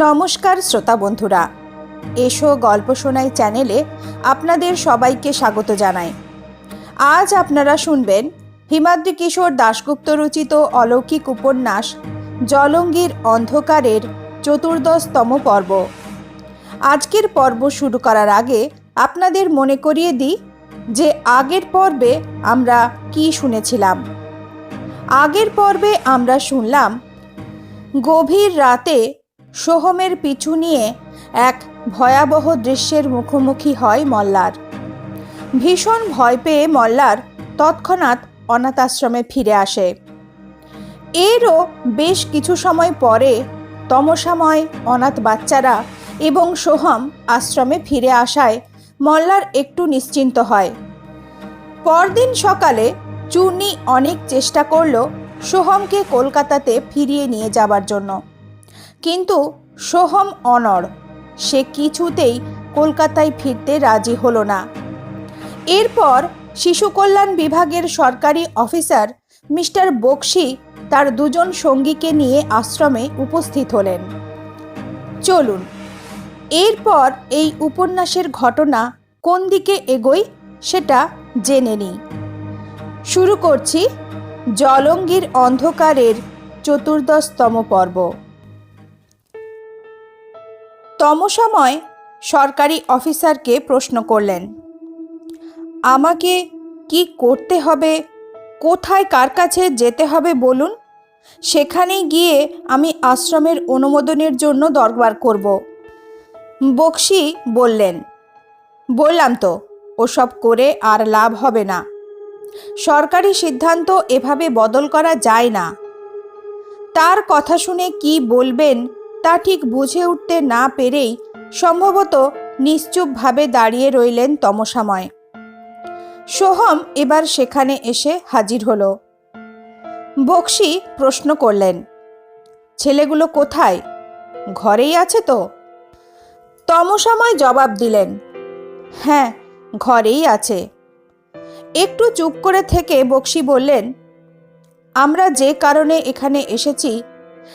নমস্কার শ্রোতা বন্ধুরা। এসো গল্প শোনাই চ্যানেলে আপনাদের সবাইকে স্বাগত জানাই। আজ আপনারা শুনবেন হিমাদ্রি কিশোর দাশগুপ্ত রচিত অলৌকিক উপন্যাস জলঙ্গির অন্ধকারের চতুর্দশতম পর্ব। আজকের পর্ব শুরু করার আগে আপনাদের মনে করিয়ে দিই যে আগের পর্বে আমরা কি শুনেছিলাম। আগের পর্বে আমরা শুনলাম, গভীর রাতে সোহমের পিছু নিয়ে এক ভয়াবহ দৃশ্যের মুখোমুখি হয় মল্লার। ভীষণ ভয় পেয়ে মল্লার তৎক্ষণাৎ অনাথ আশ্রমে ফিরে আসে। এরও বেশ কিছু সময় পরে তমসাময় অনাথ বাচ্চারা এবং সোহম আশ্রমে ফিরে আসায় মল্লার একটু নিশ্চিন্ত হয়। পরদিন সকালে চূর্ণি অনেক চেষ্টা করল সোহমকে কলকাতাতে ফিরিয়ে নিয়ে যাবার জন্য। কিন্তু সোহম অনড়। সে কিছুতেই কলকাতায় ফিরতে রাজি হলো না। এরপর শিশু কল্যাণ বিভাগের সরকারি অফিসার মিস্টার বক্সি তার দুজন সঙ্গীকে নিয়ে আশ্রমে উপস্থিত হলেন। চলুন, এরপর এই উপন্যাসের ঘটনা কোন দিকে এগোয় সেটা জেনে নিই। শুরু করছি জলঙ্গির অন্ধকারের চতুর্দশতম পর্ব। তমসময় সরকারি অফিসারকে প্রশ্ন করলেন, আমাকে কি করতে হবে? কোথায় কার কাছে যেতে হবে বলুন? সেখানে গিয়ে আমি আশ্রমের অনুমোদনের জন্য দরবার করব। বক্সি বললেন, বললাম তো, ওসব করে আর লাভ হবে না। সরকারি সিদ্ধান্ত এভাবে বদল করা যায় না। তার কথা শুনে কি বলবেন তা ঠিক বুঝে উঠতে না পেরেই সম্ভবত নিশ্চুপভাবে দাঁড়িয়ে রইলেন তমসাময়। সোহম এবার সেখানে এসে হাজির হলো। বক্সি প্রশ্ন করলেন, ছেলেগুলো কোথায়? ঘরেই আছে তো? তমসাময় জবাব দিলেন হ্যাঁ ঘরেই আছে। একটু চুপ করে থেকে বক্সি বললেন, আমরা যে কারণে এখানে এসেছি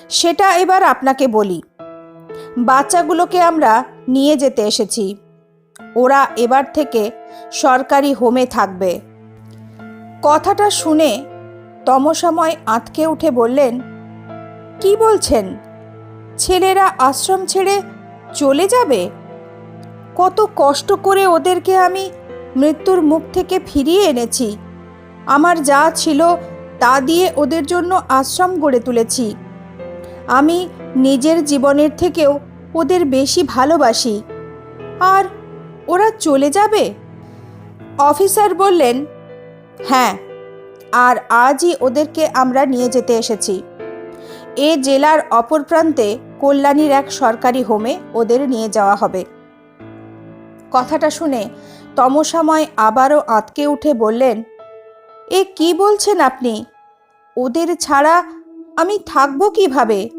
সেটা এবার আপনাকে বলি। বাচ্চাগুলোকে আমরা নিয়ে যেতে এসেছি। ওরা এবার থেকে সরকারি হোমে থাকবে। কথাটা শুনে তমসময় আঁতকে উঠে বললেন, কি বলছেন? ছেলেরা আশ্রম ছেড়ে চলে যাবে? কত কষ্ট করে ওদেরকে আমি মৃত্যুর মুখ থেকে ফিরিয়ে এনেছি। আমার যা ছিল তা দিয়ে ওদের জন্য আশ্রম গড়ে তুলেছি। আমি নিজের জীবনের থেকেও ওদের বেশি ভালোবাসি। আর ওরা চলে যাবে? অফিসার বললেন হ্যাঁ আর আজই ওদেরকে আমরা নিয়ে যেতে এসেছি। এ জেলার অপর প্রান্তে কল্যাণীর এক সরকারি হোমে ওদের নিয়ে যাওয়া হবে। কথাটা শুনে তমসাময় আবারও আঁতকে উঠে বললেন, এ কি বলছেন আপনি? ওদের ছাড়া আমি থাকব কীভাবে?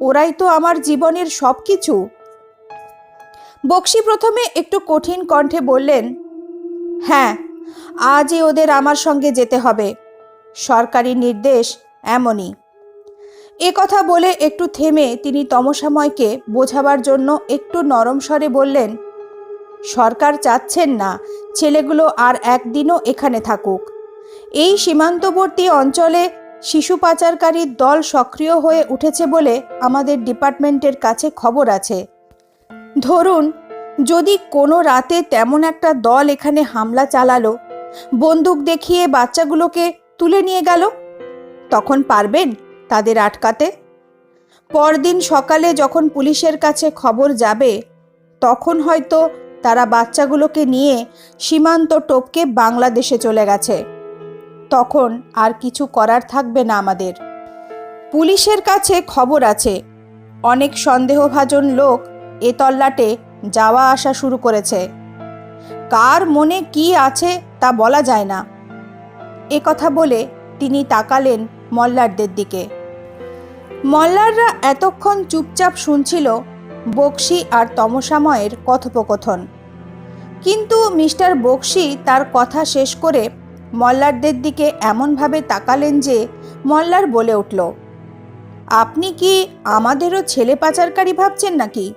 ওরাই তো আমার জীবনের সব কিছু বক্সি প্রথমে একটু কঠিন কণ্ঠে বললেন হ্যাঁ আজই ওদের আমার সঙ্গে যেতে হবে। সরকারি নির্দেশ এমনই। এ কথা বলে একটু থেমে তিনি তমসাময়কে বোঝাবার জন্য একটু নরম স্বরে বললেন, সরকার চাচ্ছেন না ছেলেগুলো আর একদিনও এখানে থাকুক। এই সীমান্তবর্তী অঞ্চলে শিশু পাচারকারীর দল সক্রিয় হয়ে উঠেছে বলে আমাদের ডিপার্টমেন্টের কাছে খবর আছে। ধরুন, যদি কোনো রাতে তেমন একটা দল এখানে হামলা চালালো, বন্দুক দেখিয়ে বাচ্চাগুলোকে তুলে নিয়ে গেল, তখন পারবেন তাদের আটকাতে? পরদিন সকালে যখন পুলিশের কাছে খবর যাবে, তখন হয়তো তারা বাচ্চাগুলোকে নিয়ে সীমান্ত টপকে বাংলাদেশে চলে গেছে। তখন আর কিছু করার থাকবে না আমাদের। পুলিশের কাছে খবর আছে। অনেক সন্দেহভাজন লোক এ তল্লাটে যাওয়া আসা শুরু করেছে। কার মনে কি আছে তা বলা যায় না। এ কথা বলে তিনি তাকালেন মল্লারদের দিকে। মল্লাররা এতক্ষণ চুপচাপ শুনছিল বক্সি আর তমসাময়ের কথোপকথন। কিন্তু মিস্টার বক্সি তার কথা শেষ করে মল্লারদের দিকে এমনভাবে তাকালেন যে মল্লার বলে উঠল, আপনি কি আমাদেরও ছেলে পাচারকারী ভাবছেন নাকি?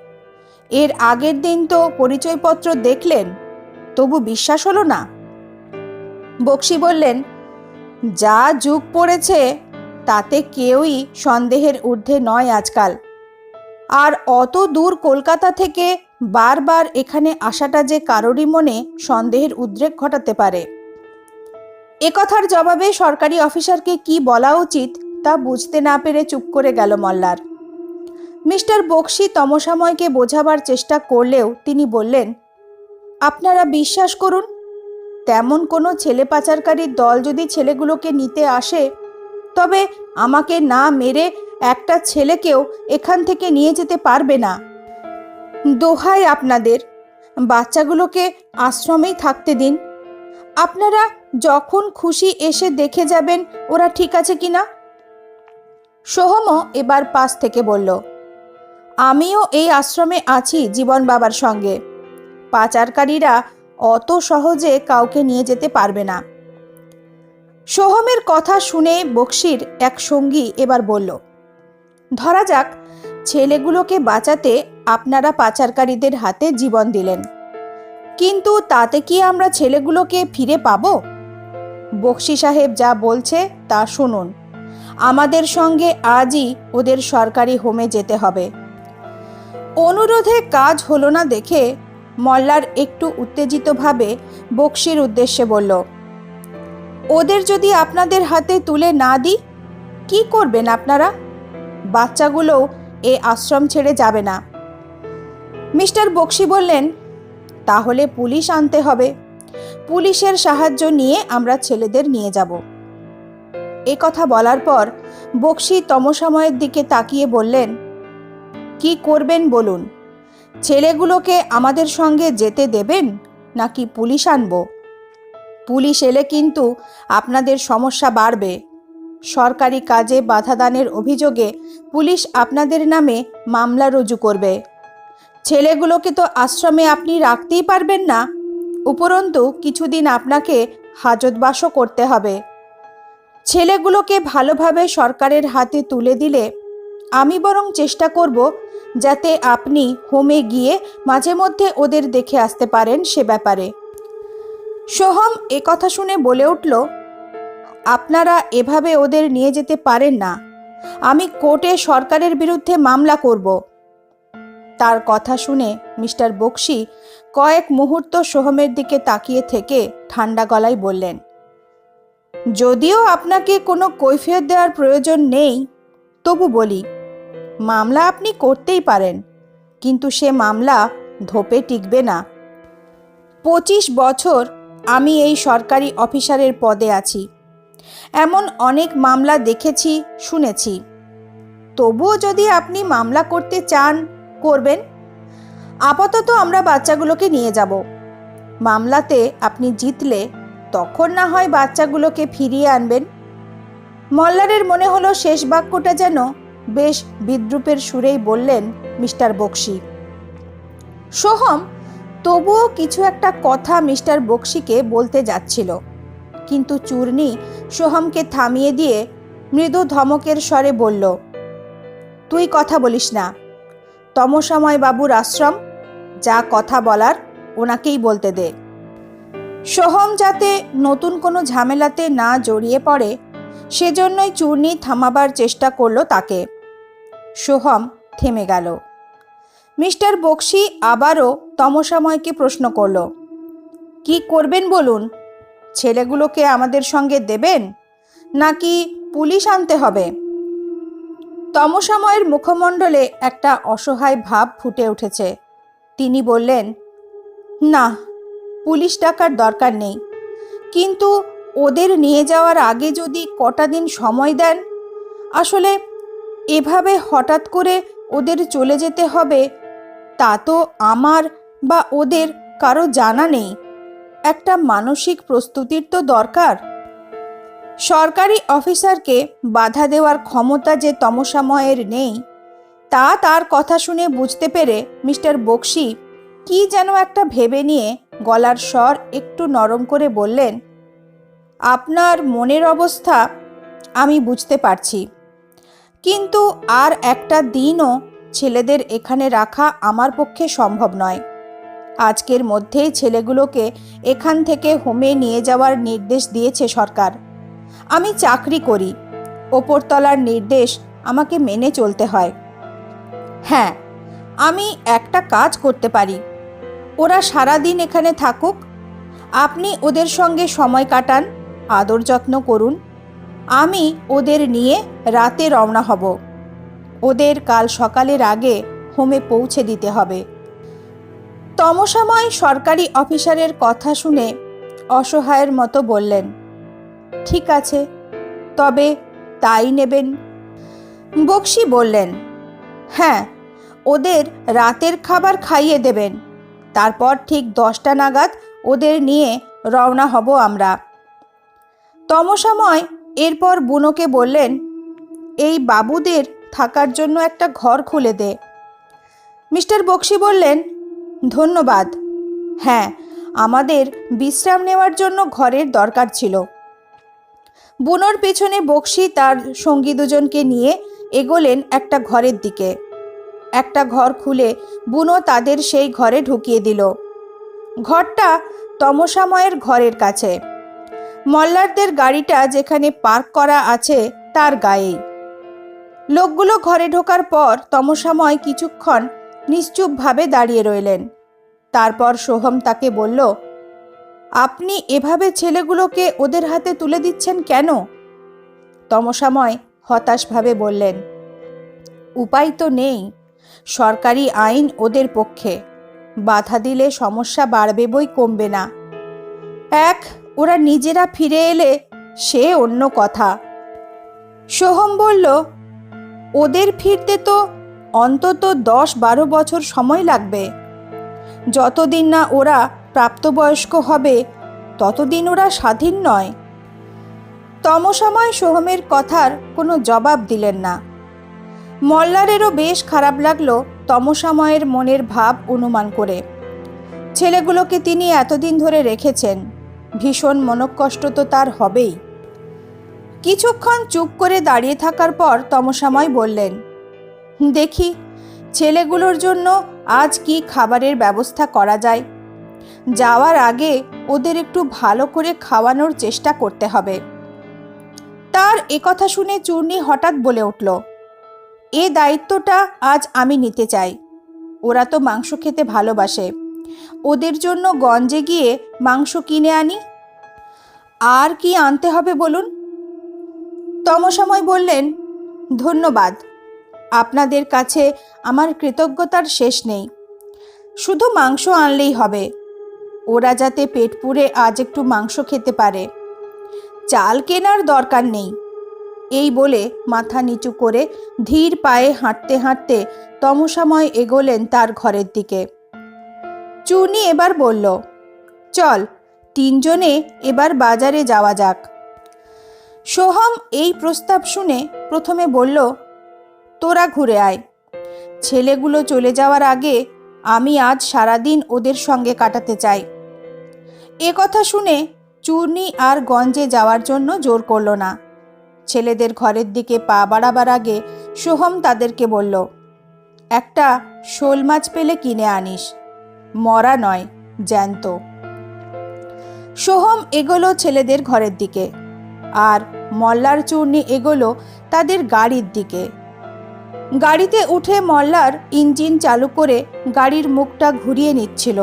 এর আগের দিন তো পরিচয়পত্র দেখলেন, তবু বিশ্বাস হলো না? বক্সি বললেন, যা যুগ পড়েছে, তাতে কেউই সন্দেহের ঊর্ধ্বে নয় আজকাল। আর অত দূর কলকাতা থেকে বারবার এখানে আসাটা যে কারোরই মনে সন্দেহের উদ্রেক ঘটাতে পারে। এ কথার জবাবে সরকারি অফিসারকে কি বলা উচিত তা বুঝতে না পেরে চুপ করে গেল মল্লার। মিস্টার বক্সি তমসাময়কে বোঝাবার চেষ্টা করলেও তিনি বললেন, আপনারা বিশ্বাস করুন, তেমন কোনো ছেলে পাচারকারীর দল যদি ছেলেগুলোকে নিতে আসে, তবে আমাকে না মেরে একটা ছেলেকেও এখান থেকে নিয়ে যেতে পারবে না। দোহাই আপনাদের, বাচ্চাগুলোকে আশ্রমেই থাকতে দিন। আপনারা যখন খুশি এসে দেখে যাবেন ওরা ঠিক আছে কি না? সোহমও এবার পাশ থেকে বলল, আমিও এই আশ্রমে আছি জীবন বাবার সঙ্গে। পাচারকারীরা অত সহজে কাউকে নিয়ে যেতে পারবে না। সোহমের কথা শুনে বক্সির এক সঙ্গী এবার বলল, ধরা যাক, ছেলেগুলোকে বাঁচাতে আপনারা পাচারকারীদের হাতে জীবন দিলেন। কিন্তু তাতে কি আমরা ছেলেগুলোকে ফিরে পাব? বক্সি সাহেব যা বলছে তা শুনুন। আমাদের সঙ্গে আজই ওদের সরকারি হোমে যেতে হবে। অনুরোধে কাজ হলো না দেখে মল্লার একটু উত্তেজিতভাবে বক্সির উদ্দেশ্যে বলল, ওদের যদি আপনাদের হাতে তুলে না দিই, কি করবেন আপনারা? বাচ্চাগুলো এ আশ্রম ছেড়ে যাবে না। মিস্টার বক্সি বললেন, তাহলে পুলিশ আনতে হবে। পুলিশের সাহায্য নিয়ে আমরা ছেলেদের নিয়ে যাব। এ কথা বলার পর বক্সি তমসাময়ের দিকে তাকিয়ে বললেন, কি করবেন বলুন? ছেলেগুলোকে আমাদের সঙ্গে যেতে দেবেন নাকি পুলিশ আনব? পুলিশ এলে কিন্তু আপনাদের সমস্যা বাড়বে। সরকারি কাজে বাধাদানের অভিযোগে পুলিশ আপনাদের নামে মামলা রুজু করবে। ছেলেগুলোকে তো আশ্রমে আপনি রাখতেই পারবেন না। উপরন্তু কিছুদিন আপনাকে হাজতবাসও করতে হবে। ছেলেগুলোকে ভালোভাবে সরকারের হাতে তুলে দিলে আমি বরং চেষ্টা করব যাতে আপনি হোমে গিয়ে মাঝে মধ্যে ওদের দেখে আসতে পারেন সে ব্যাপারে। সোহম কথা শুনে বলে উঠল, আপনারা এভাবে ওদের নিয়ে যেতে পারেন না। আমি কোর্টে সরকারের বিরুদ্ধে মামলা করব। তার কথা শুনে মিস্টার বক্সি কয়েক মুহূর্ত সোহমের দিকে তাকিয়ে থেকে ঠান্ডা গলায় বললেন, যদিও আপনাকে কোনো কৈফিয়ত দেওয়ার প্রয়োজন নেই, তবু বলি, মামলা আপনি করতেই পারেন, কিন্তু সে মামলা ধোপে টিকবে না। পঁচিশ বছর আমি এই সরকারি অফিসারের পদে আছি। এমন অনেক মামলা দেখেছি, শুনেছি। তবুও যদি আপনি মামলা করতে চান করবেন? আপাতত আমরা বাচ্চাগুলোকে নিয়ে যাব। মামলাতে আপনি জিতলে তখন না হয় বাচ্চাগুলোকে ফিরিয়ে আনবেন। মল্লারের মনে হলো শেষ বাক্যটা যেন বেশ বিদ্রুপের সুরেই বললেন মিস্টার বক্সি। সোহম, তবুও কিছু একটা কথা মিস্টার বক্সিকে বলতে যাচ্ছিল। কিন্তু চূর্ণি সোহমকে থামিয়ে দিয়ে মৃদু ধমকের স্বরে বলল, তুই কথা বলিস না। তমসময় বাবুর আশ্রম, যা কথা বলার ওনাকেই বলতে দে। সোহম যাতে নতুন কোনো ঝামেলাতে না জড়িয়ে পড়ে, সেজন্যই চূর্ণি থামাবার চেষ্টা করল তাকে। সোহম থেমে গেল। মিস্টার বক্সি আবারও তমসাময়কে প্রশ্ন করল, কি করবেন বলুন? ছেলেগুলোকে আমাদের সঙ্গে দেবেন? নাকি পুলিশ আনতে হবে? তমসাময়ের মুখমণ্ডলে একটা অসহায় ভাব ফুটে উঠেছে। তিনি বললেন, না, পুলিশ ডাকার দরকার নেই। কিন্তু ওদের নিয়ে যাওয়ার আগে যদি কটা দিন সময় দেন, আসলে এভাবে হঠাৎ করে ওদের চলে যেতে হবে, তা তো আমার বা ওদের কারও জানা নেই। একটা মানসিক প্রস্তুতির তো দরকার। সরকারি অফিসারকে বাধা দেওয়ার ক্ষমতা যে তমসাময়ের নেই, তা তার কথা শুনে বুঝতে পেরে মিস্টার বক্সি কি যেন একটা ভেবে নিয়ে গলার স্বর একটু নরম করে বললেন, আপনার মনের অবস্থা আমি বুঝতে পারছি। কিন্তু আর একটা দিনও ছেলেদের এখানে রাখা আমার পক্ষে সম্ভব নয়। আজকের মধ্যেই ছেলেগুলোকে এখান থেকে হোমে নিয়ে যাওয়ার নির্দেশ দিয়েছে সরকার। আমি চাকরি করি। ওপরতলার নির্দেশ আমাকে মেনে চলতে হয়। হ্যাঁ আমি একটা কাজ করতে পারি। ওরা সারাদিন এখানে থাকুক। আপনি ওদের সঙ্গে সময় কাটান, আদর যত্ন করুন। আমি ওদের নিয়ে রাতে রওনা হব। ওদের কাল সকালের আগে হোমে পৌঁছে দিতে হবে। তমসাময় সরকারি অফিসারের কথা শুনে অসহায়ের মতো বললেন ঠিক আছে, তবে তাই নেবেন। বক্সি বললেন হ্যাঁ ওদের রাতের খাবার খাইয়ে দেবেন। তারপর ঠিক দশটা নাগাদ ওদের নিয়ে রওনা হব আমরা। তমসাময় এরপর বুনোকে বললেন, এই বাবুদের থাকার জন্য একটা ঘর খুলে দে। মিস্টার বক্সি বললেন, ধন্যবাদ। হ্যাঁ আমাদের বিশ্রাম নেওয়ার জন্য ঘরের দরকার ছিল। বুনোর পেছনে বক্সি তার সঙ্গী দুজনকে নিয়ে এগোলেন একটা ঘরের দিকে। একটা ঘর খুলে বুনো তাদের সেই ঘরে ঢুকিয়ে দিল। ঘরটা তমসাময়ের ঘরের কাছে। মল্লারদের গাড়িটা যেখানে পার্ক করা আছে তার গায়েই। লোকগুলো ঘরে ঢোকার পর তমসাময় কিছুক্ষণ নিশ্চুপভাবে দাঁড়িয়ে রইলেন। তারপর সোহম তাকে বলল আপনি এভাবে ছেলেগুলোকে ওদের হাতে তুলে দিচ্ছেন কেন? তমসাময় হতাশভাবে বললেন, উপায় তো নেই। সরকারি আইন ওদের পক্ষে। বাধা দিলে সমস্যা বাড়বে বই কমবে না। এক, ওরা নিজেরা ফিরে এলে সে অন্য কথা। সোহম বলল, ওদের ফিরতে তো অন্তত দশ বারো বছর সময় লাগবে। যতদিন না ওরা প্রাপ্তবয়স্ক হবে, ততদিন ওরা স্বাধীন নয়। তমসময় সোহমের কথার কোনো জবাব দিলেন না। মল্লারেরও বেশ খারাপ লাগল তমসাময়ের মনের ভাব অনুমান করে। ছেলেগুলোকে তিনি এতদিন ধরে রেখেছেন, ভীষণ মনকষ্ট তো তার হবেই। কিছুক্ষণ চুপ করে দাঁড়িয়ে থাকার পর তমসাময় বললেন, দেখি, ছেলেগুলোর জন্য আজ কি খাবারের ব্যবস্থা করা যায়? যাওয়ার আগে ওদের একটু ভালো করে খাওয়ানোর চেষ্টা করতে হবে। তার একথা শুনে চূর্ণি হঠাৎ বলে উঠল, এ দায়িত্বটা আজ আমি নিতে চাই। ওরা তো মাংস খেতে ভালোবাসে। ওদের জন্য গঞ্জে গিয়ে মাংস কিনে আনি। আর কি আনতে হবে বলুন? তমসময় বললেন, ধন্যবাদ। আপনাদের কাছে আমার কৃতজ্ঞতার শেষ নেই। শুধু মাংস আনলেই হবে। ওরা যাতে পেট পুড়ে আজ একটু মাংস খেতে পারে। চাল কেনার দরকার নেই। এই বলে মাথা নিচু করে ধীর পায়ে হাঁটতে হাঁটতে তমসাময় এগোলেন তার ঘরের দিকে। চুনি এবার বলল, চল, তিনজনে এবার বাজারে যাওয়া যাক। সোহম এই প্রস্তাব শুনে প্রথমে বলল, তোরা ঘুরে আয়। ছেলেগুলো চলে যাওয়ার আগে আমি আজ সারাদিন ওদের সঙ্গে কাটাতে চাই। এ কথা শুনে চূর্ণি আর গঞ্জে যাওয়ার জন্য জোর করল না। ছেলেদের ঘরের দিকে পা বাড়াবার আগে সোহম তাদেরকে বলল, একটা শোল মাছ পেলে কিনে আনিস। মরা নয়, জ্যান্ত। সোহম এগোলো ছেলেদের ঘরের দিকে আর মল্লার চূর্ণি এগোলো তাদের গাড়ির দিকে। গাড়িতে উঠে মল্লার ইঞ্জিন চালু করে গাড়ির মুখটা ঘুরিয়ে নিচ্ছিল।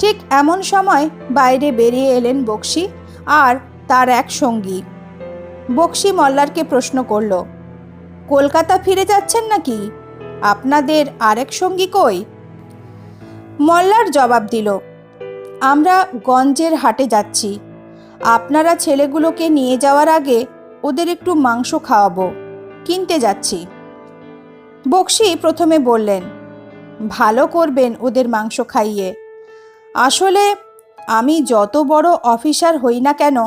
ঠিক এমন সময় বাইরে বেরিয়ে এলেন বক্সি আর তার এক সঙ্গী। বক্সি মল্লারকে প্রশ্ন করল, কলকাতা ফিরে যাচ্ছেন নাকি? আপনাদের আরেক সঙ্গী কই? মল্লার জবাব দিল, আমরা গঞ্জের হাটে যাচ্ছি। আপনারা ছেলেগুলোকে নিয়ে যাওয়ার আগে ওদের একটু মাংস খাওয়াবো। কিনতে যাচ্ছি। বক্সি প্রথমে বললেন, ভালো করবেন ওদের মাংস খাইয়ে। আসলে আমি যত বড় অফিসার হই না কেন,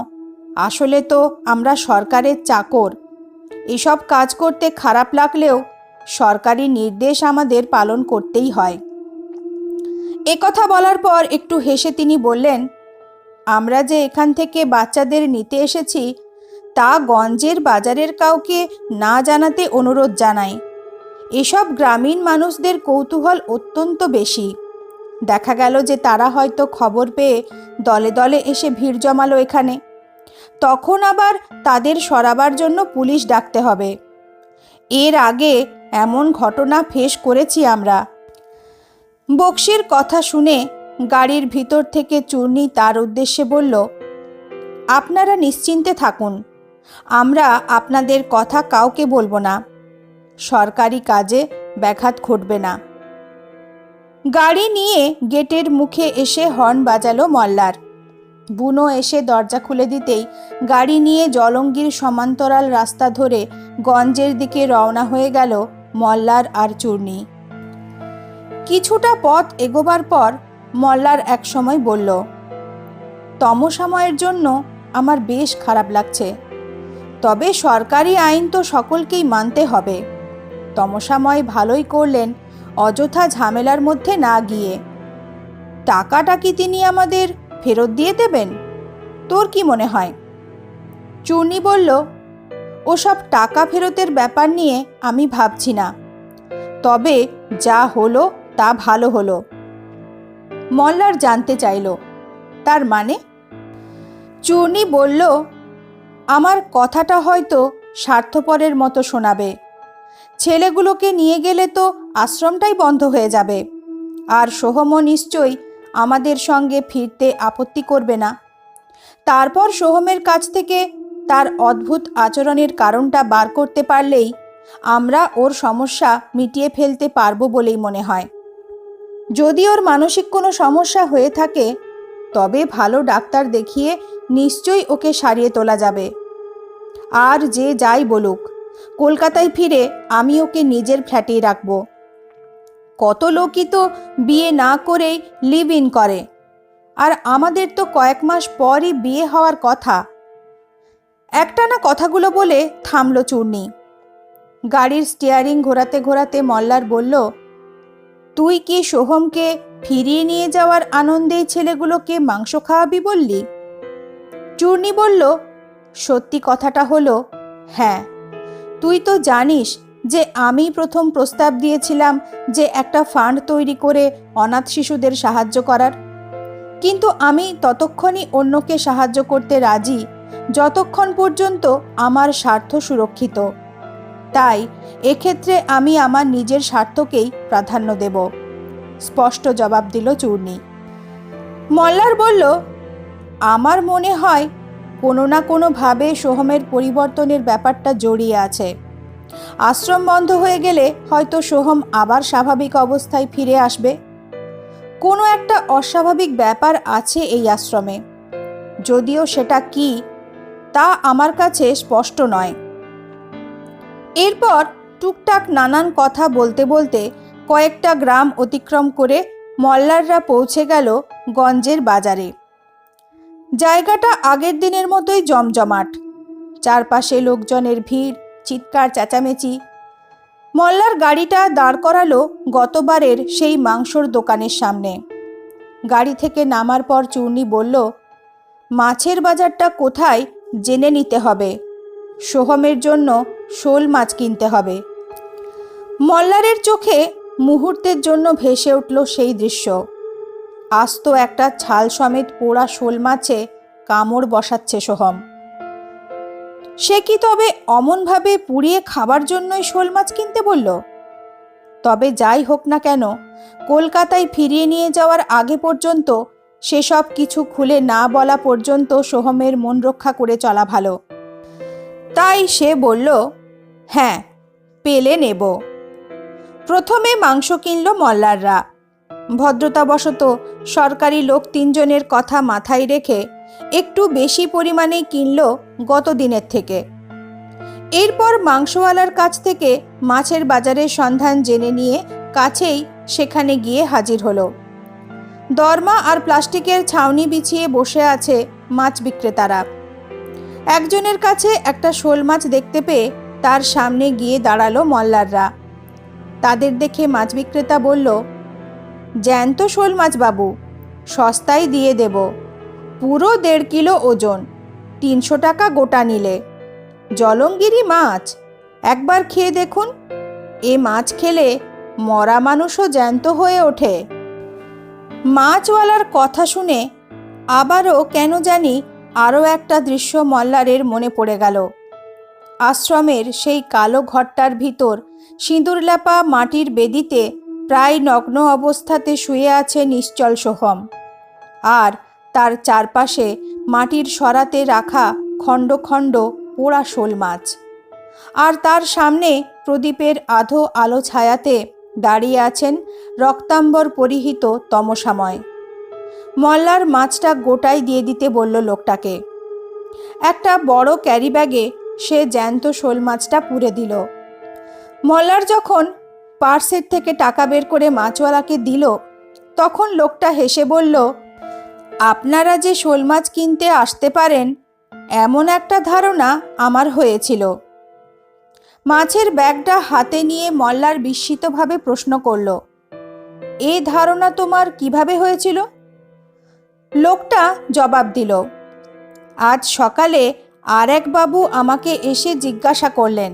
আসলে তো আমরা সরকারের চাকর। এসব কাজ করতে খারাপ লাগলেও সরকারি নির্দেশ আমাদের পালন করতেই হয়। কথা বলার পর একটু হেসে তিনি বললেন, আমরা যে এখান থেকে বাচ্চাদের নিতে এসেছি, তা গঞ্জের বাজারের কাউকে না জানাতে অনুরোধ জানাই। এসব গ্রামীণ মানুষদের কৌতূহল অত্যন্ত বেশি। দেখা গেল যে তারা হয়তো খবর পেয়ে দলে দলে এসে ভিড় জমালো এখানে। তখন আবার তাদের সরাবার জন্য পুলিশ ডাকতে হবে। এর আগে এমন ঘটনা ফেস করেছি আমরা। বক্সির কথা শুনে গাড়ির ভিতর থেকে চূর্ণি তার উদ্দেশ্যে বলল, আপনারা নিশ্চিন্তে থাকুন। আমরা আপনাদের কথা কাউকে বলব না। সরকারি কাজে ব্যাঘাত ঘটবে না। গাড়ি নিয়ে গেটের মুখে এসে হর্ন বাজালো মল্লার। বুনো এসে দরজা খুলে দিতেই গাড়ি নিয়ে জলঙ্গির সমান্তরাল রাস্তা ধরে গঞ্জের দিকে রওনা হয়ে গেল মল্লার আর চূর্ণি। কিছুটা পথ এগোবার পর মল্লার এক সময় বলল, তমসাময়ের জন্য আমার বেশ খারাপ লাগছে। তবে সরকারি আইন তো সকলকেই মানতে হবে। তমসাময় ভালোই করলেন অযথা ঝামেলার মধ্যে না গিয়ে। টাকাটা কি তিনি আমাদের ফেরত দিয়ে দেবেন? তোর কি মনে হয়? চূর্ণি বলল, ওসব টাকা ফেরতের ব্যাপার নিয়ে আমি ভাবছি না। তবে যা হলো তা ভালো হলো। মল্লার জানতে চাইল, তার মানে? চূর্ণি বলল, আমার কথাটা হয়তো স্বার্থপরের মতো শোনাবে। ছেলেগুলোকে নিয়ে গেলে তো আশ্রমটাই বন্ধ হয়ে যাবে। আর সোহমও নিশ্চয়ই আমাদের সঙ্গে ফিরতে আপত্তি করবে না। তারপর সোহমের কাছ থেকে তার অদ্ভুত আচরণের কারণটা বার করতে পারলেই আমরা ওর সমস্যা মিটিয়ে ফেলতে পারব বলেই মনে হয়। যদি ওর মানসিক কোনো সমস্যা হয়ে থাকে, তবে ভালো ডাক্তার দেখিয়ে নিশ্চয়ই ওকে সারিয়ে তোলা যাবে। আর যে যাই বলুক কলকাতায় ফিরে আমি ওকে নিজের ফ্ল্যাটেই রাখব। কত লোকই তো বিয়ে না করেই লিভ ইন করে। আর আমাদের তো কয়েক মাস পরই বিয়ে হওয়ার কথা। একটানা কথাগুলো বলে থামল চূর্ণি। গাড়ির স্টিয়ারিং ঘোরাতে ঘোরাতে মল্লার বলল, তুই কি সোহমকে ফিরিয়ে নিয়ে যাওয়ার আনন্দেই ছেলেগুলোকে মাংস খাওয়াবি বললি? চূর্ণি বলল, সত্যি কথাটা হলো হ্যাঁ। তুই তো জানিস যে আমি প্রথম প্রস্তাব দিয়েছিলাম যে একটা ফান্ড তৈরি করে অনাথ শিশুদের সাহায্য করার। কিন্তু আমি ততক্ষণই অন্যকে সাহায্য করতে রাজি, যতক্ষণ পর্যন্ত আমার স্বার্থ সুরক্ষিত। তাই এক্ষেত্রে আমি আমার নিজের স্বার্থকেই প্রাধান্য দেব, স্পষ্ট জবাব দিল চূর্ণি। মল্লার বলল, আমার মনে হয় কোনো না কোনোভাবে সোহমের পরিবর্তনের ব্যাপারটা জড়িয়ে আছে। আশ্রম বন্ধ হয়ে গেলে হয়তো সোহম আবার স্বাভাবিক অবস্থায় ফিরে আসবে। কোনো একটা অস্বাভাবিক ব্যাপার আছে এই আশ্রমে। যদিও সেটা কি, তা আমার কাছে স্পষ্ট নয়। এরপর টুকটাক নানান কথা বলতে বলতে কয়েকটা গ্রাম অতিক্রম করে মল্লাররা পৌঁছে গেল গঞ্জের বাজারে। জায়গাটা আগের দিনের মতোই জমজমাট। চারপাশে লোকজনের ভিড়, চিৎকার, চেঁচামেচি। মল্লার গাড়িটা দাঁড় করালো গতবারের সেই মাংসর দোকানের সামনে। গাড়ি থেকে নামার পর চূর্ণি বলল, মাছের বাজারটা কোথায় জেনে নিতে হবে। সোহমের জন্য শোল মাছ কিনতে হবে। মল্লারের চোখে মুহূর্তের জন্য ভেসে উঠল সেই দৃশ্য। আস্ত একটা ছাল সমেত পোড়া শোল মাছে কামড় বসাচ্ছে সোহম। সে কি তবে অমনভাবে পুড়িয়ে খাবার জন্যই শোল মাছ কিনতে বলল? তবে যাই হোক না কেন, কলকাতায় ফিরিয়ে নিয়ে যাওয়ার আগে পর্যন্ত সেসব কিছু খুলে না বলা পর্যন্ত সোহমের মন রক্ষা করে চলা ভালো। তাই সে বলল হ্যাঁ পেলে নেব। প্রথমে মাংস কিনল মল্লাররা। ভদ্রতাবশত সরকারি লোক তিনজনের কথা মাথায় রেখে একটু বেশি পরিমাণে কিনল গত দিনের থেকে। এরপর মাংসওয়ালার কাছ থেকে মাছের বাজারের সন্ধান জেনে নিয়ে কাছেই সেখানে গিয়ে হাজির হলো। দরমা আর প্লাস্টিকের ছাউনি বিছিয়ে বসে আছে মাছ বিক্রেতারা। একজনের কাছে একটা শোল মাছ দেখতে পেয়ে তার সামনে গিয়ে দাঁড়াল মল্লাররা। তাদের দেখে মাছ বিক্রেতা বলল জ্যান্ত শোল মাছ বাবু, সস্তায় দিয়ে দেব। পুরো দেড় কিলো ওজন, তিনশো টাকা গোটা নিলে। জলঙ্গিরি মাছ, একবার খেয়ে দেখুন। এ মাছ খেলে মরা মানুষও জ্যান্ত হয়ে ওঠে। মাছওয়ালার কথা শুনে আবারও কেন জানি আরও একটা দৃশ্য মল্লারের মনে পড়ে গেল। আশ্রমের সেই কালো ঘরটার ভিতর সিঁদুর লেপা মাটির বেদিতে প্রায় নগ্ন অবস্থাতে শুয়ে আছে নিশ্চল সোহম। আর তার চারপাশে মাটির সরাতে রাখা খণ্ড খণ্ড পোড়া শোল মাছ। আর তার সামনে প্রদীপের আধো আলো ছায়াতে দাঁড়িয়ে আছেন রক্তাম্বর পরিহিত তমসাময়। মল্লার মাছটা গোটাই দিয়ে দিতে বলল লোকটাকে। একটা বড় ক্যারি ব্যাগে সে জ্যান্ত শোল মাছটা পুরে দিল। মল্লার যখন পার্সের থেকে টাকা বের করে মাছওয়ালাকে দিল। তখন লোকটা হেসে বলল, আপনারা যে শোল মাছ কিনতে আসতে পারেন, এমন একটা ধারণা আমার হয়েছিল। মাছের ব্যাগটা হাতে নিয়ে মল্লার বিস্মিতভাবে প্রশ্ন করল এই ধারণা তোমার কীভাবে হয়েছিল? লোকটা জবাব দিল, আজ সকালে আর এক বাবু আমাকে এসে জিজ্ঞাসা করলেন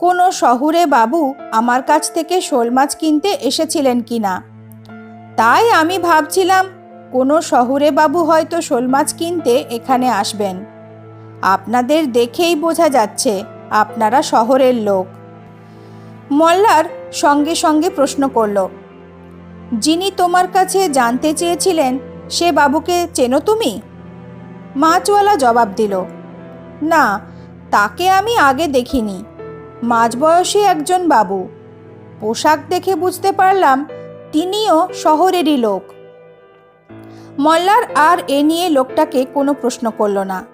কোনো শহুরে বাবু আমার কাছ থেকে শোল মাছ কিনতে এসেছিলেন কি না তাই আমি ভাবছিলাম, কোনো শহুরে বাবু হয়তো শোল মাছ কিনতে এখানে আসবেন। আপনাদের দেখেই বোঝা যাচ্ছে, আপনারা শহরের লোক। মল্লার সঙ্গে সঙ্গে প্রশ্ন করল, যিনি তোমার কাছে জানতে চেয়েছিলেন, সে বাবুকে চেনো তুমি? মাছওয়ালা জবাব দিল, না, তাকে আমি আগে দেখিনি। মাঝবয়সী একজন বাবু। পোশাক দেখে বুঝতে পারলাম তিনিও শহরেরই লোক। মল্লার আর এ নিয়ে লোকটাকে কোনো প্রশ্ন করল না।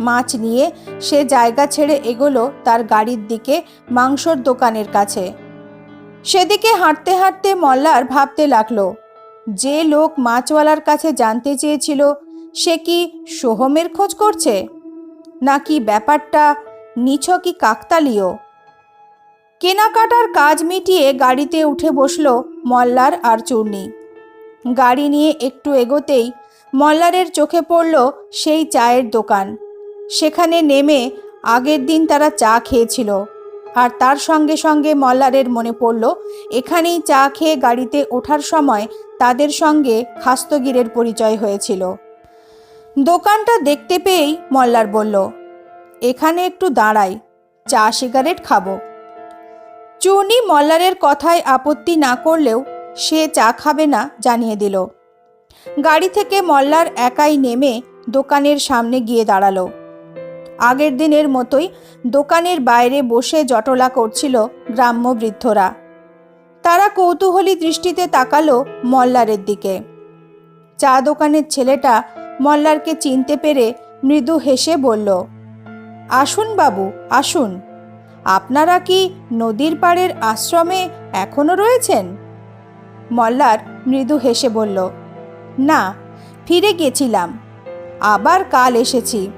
মাছ নিয়ে সে জায়গা ছেড়ে এগোলো তার গাড়ির দিকে মাংসর দোকানের কাছে। সেদিকে হাঁটতে হাঁটতে মল্লার ভাবতে লাগল, যে লোক মাছওয়ালার কাছে জানতে চেয়েছিল, সে কি সোহমের খোঁজ করছে? নাকি ব্যাপারটা নিছকই কাকতালীয়? কেনাকাটার কাজ মিটিয়ে গাড়িতে উঠে বসল মল্লার আর চূর্ণি। গাড়ি নিয়ে একটু এগোতেই মল্লারের চোখে পড়ল সেই চায়ের দোকান। সেখানে নেমে আগের দিন তারা চা খেয়েছিল। আর তার সঙ্গে সঙ্গে মল্লারের মনে পড়ল, এখানেই চা খেয়ে গাড়িতে ওঠার সময় তাদের সঙ্গে খাস্তগিরের পরিচয় হয়েছিল। দোকানটা দেখতে পেয়েই মল্লার বলল, এখানে একটু দাঁড়াই, চা সিগারেট খাব। চুনি মল্লারের কথায় আপত্তি না করলেও সে চা খাবে না জানিয়ে দিল। গাড়ি থেকে মল্লার একাই নেমে দোকানের সামনে গিয়ে দাঁড়াল। আগের দিনের মতোই দোকানের বাইরে বসে জটলা করছিল গ্রাম্য বৃদ্ধরা। তারা কৌতূহলী দৃষ্টিতে তাকালো মল্লারের দিকে। চা দোকানের ছেলেটা মল্লারকে চিনতে পেরে মৃদু হেসে বলল, আসুন বাবু, আসুন। আপনারা কি নদীর পাড়ের আশ্রমে এখনও রয়েছেন? মল্লার মৃদু হেসে বলল, না, ফিরে গেছিলাম। আবার কাল এসেছি।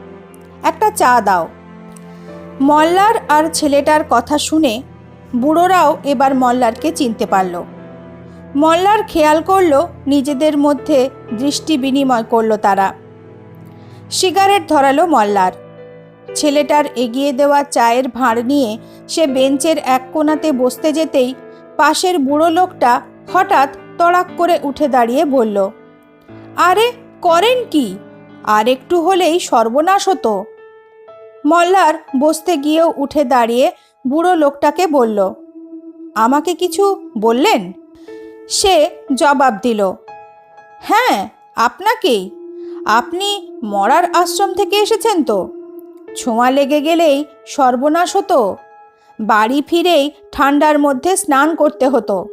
একটা চা দাও। মল্লার আর ছেলেটার কথা শুনে বুড়োরাও এবার মল্লারকে চিনতে পারল। মল্লার খেয়াল করল, নিজেদের মধ্যে দৃষ্টি বিনিময় করল তারা। সিগারেট ধরালো মল্লার। ছেলেটার এগিয়ে দেওয়া চায়ের ভাঁড় নিয়ে সে বেঞ্চের এক কোণাতে বসতে যেতেই পাশের বুড়ো লোকটা হঠাৎ তড়াক করে উঠে দাঁড়িয়ে বলল, আরে, করেন কি? আর একটু হলেই সর্বনাশ হতো। মল্লার বসতে গিয়েও উঠে দাঁড়িয়ে বুড়ো লোকটাকে বলল, আমাকে কিছু বললেন? সে জবাব দিল হ্যাঁ আপনাকেই। আপনি মরার আশ্রম থেকে এসেছেন তো? ছোঁয়া লেগে গেলেই সর্বনাশ হতো। বাড়ি ফিরেই ঠান্ডার মধ্যে স্নান করতে হতো।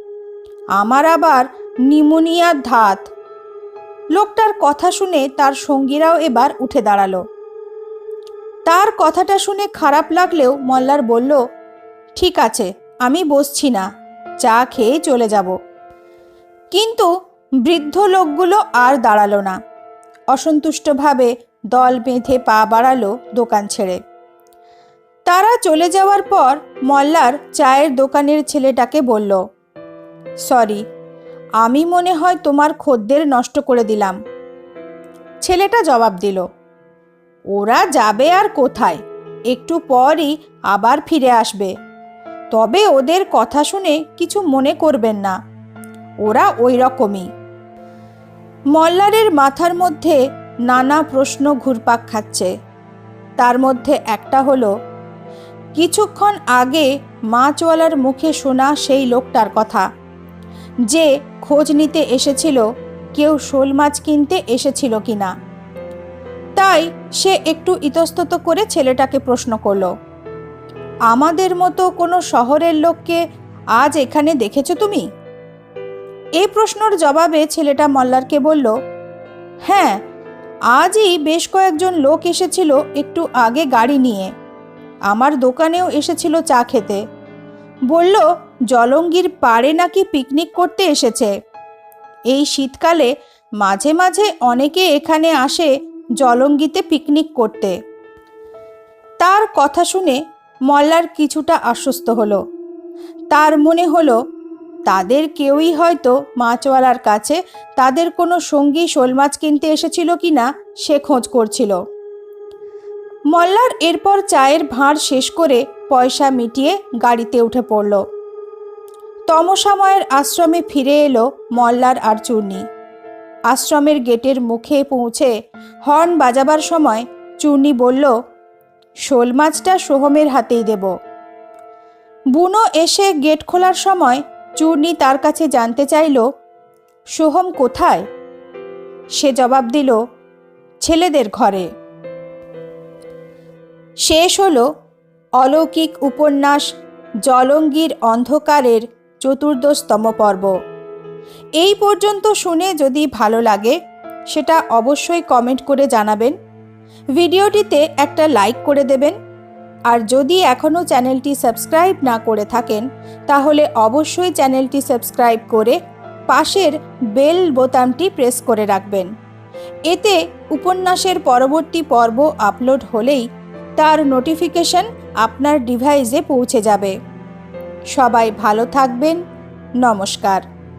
আমার আবার নিমোনিয়ার ধাত। লোকটার কথা শুনে তার সঙ্গীরাও এবার উঠে দাঁড়াল। তার কথাটা শুনে খারাপ লাগলেও মল্লার বলল, ঠিক আছে, আমি বসছি না, চা খেয়ে চলে যাব। কিন্তু বৃদ্ধ লোকগুলো আর দাঁড়াল না। অসন্তুষ্টভাবে দল বেঁধে পা বাড়ালো দোকান ছেড়ে। তারা চলে যাওয়ার পর মল্লার চায়ের দোকানের ছেলেটাকে বলল, সরি, আমি মনে হয় তোমার খদ্দের নষ্ট করে দিলাম। ছেলেটা জবাব দিল, ওরা যাবে আর কোথায়? একটু পরই আবার ফিরে আসবে। তবে ওদের কথা শুনে কিছু মনে করবেন না। ওরা ওই রকমই। মল্লারের মাথার মধ্যে নানা প্রশ্ন ঘুরপাক খাচ্ছে। তার মধ্যে একটা হলো, কিছুক্ষণ আগে মাছওয়ালার মুখে শোনা সেই লোকটার কথা। যে খোঁজ নিতে এসেছিল, কেউ শোল মাছ কিনতে এসেছিল কিনা? তাই সে একটু ইতস্তত করে ছেলেটাকে প্রশ্ন করল, আমাদের মতো কোনো শহরের লোককে আজ এখানে দেখেছ তুমি? এই প্রশ্নর জবাবে ছেলেটা মল্লারকে বলল হ্যাঁ আজই বেশ কয়েকজন লোক এসেছিল একটু আগে গাড়ি নিয়ে। আমার দোকানেও এসেছিল চা খেতে। বলল, জলঙ্গির পাড়ে নাকি পিকনিক করতে এসেছে? এই শীতকালে মাঝে মাঝে অনেকে এখানে আসে জলঙ্গিতে পিকনিক করতে। তার কথা শুনে মল্লার কিছুটা আশ্বস্ত হলো। তার মনে হলো তাদের কেউই হয়তো মাছওয়ালার কাছে তাদের কোনো সঙ্গী শোল মাছ কিনতে এসেছিল কি না সে খোঁজ করছিল। মল্লার এরপর চায়ের ভাঁড় শেষ করে পয়সা মিটিয়ে গাড়িতে উঠে পড়ল। তমসাময়ের আশ্রমে ফিরে এলো মল্লার আর চূর্ণি। আশ্রমের গেটের মুখে পৌঁছে হর্ন বাজাবার সময় চূর্ণি বলল শোল মাছটা সোহমের হাতেই দেব। বুনো এসে গেট খোলার সময় চূর্ণি তার কাছে জানতে চাইল, সোহম কোথায়? সে জবাব দিল, ছেলেদের ঘরে। শেষ হল অলৌকিক উপন্যাস জলঙ্গির অন্ধকারের চতুর্দশতম পর্ব। এই পর্যন্ত শুনে যদি ভালো লাগে, সেটা অবশ্যই কমেন্ট করে জানাবেন। ভিডিওটিতে একটা লাইক করে দেবেন। আর যদি এখনও চ্যানেলটি সাবস্ক্রাইব না করে থাকেন, তাহলে অবশ্যই চ্যানেলটি সাবস্ক্রাইব করে পাশের বেল বোতামটি প্রেস করে রাখবেন। এতে উপন্যাসের পরবর্তী পর্ব আপলোড হলেই তার নোটিফিকেশন আপনার ডিভাইসে পৌঁছে যাবে। সবাই ভালো থাকবেন। নমস্কার।